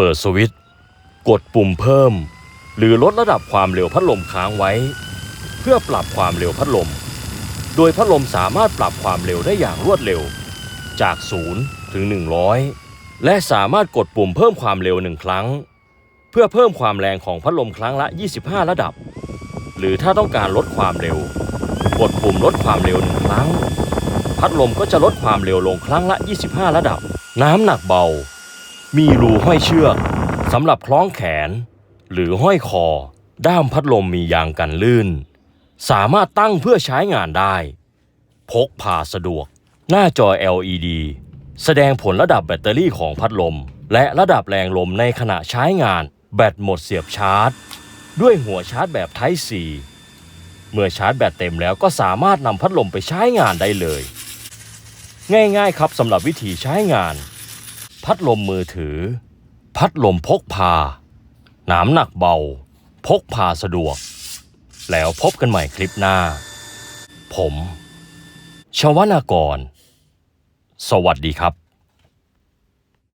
เปิดสวิตช์กดปุ่มเพิ่ม หรือลดระดับความเร็วพัดลมค้างไว้ เพื่อปรับความเร็วพัดลม โดยพัดลมสามารถปรับความเร็วได้อย่างรวดเร็ว จาก 0 ถึง 100 และสามารถกดปุ่มเพิ่มความเร็วหนึ่งครั้ง เพื่อเพิ่มความแรงของพัดลมครั้งละ 25 ระดับ หรือถ้าต้องการลดความเร็ว กดปุ่มลดความเร็วหนึ่งครั้ง พัดลมก็จะลดความเร็วลงครั้งละ 25 ระดับ น้ำหนักเบา มีรูห้อยเชือกสำหรับคล้องแขน หรือห้อยคอ ด้ามพัดลมมียางกันลื่น สามารถตั้งเพื่อใช้งานได้ พกพาสะดวก หน้าจอ LED แสดงผลระดับแบตเตอรี่ของพัดลม และระดับแรงลมในขณะใช้งาน แบตหมดเสียบชาร์จ ด้วยหัวชาร์จแบบ Type C เมื่อชาร์จแบตเต็มแล้วก็สามารถนำพัดลมไปใช้งานได้เลย ง่ายๆครับสำหรับวิธีใช้งาน พัดลมมือถือ พัดลมพกพา หนามหนักเบา พกพาสะดวก แล้วพบกันใหม่คลิปหน้า ผม ชวนากร สวัสดีครับ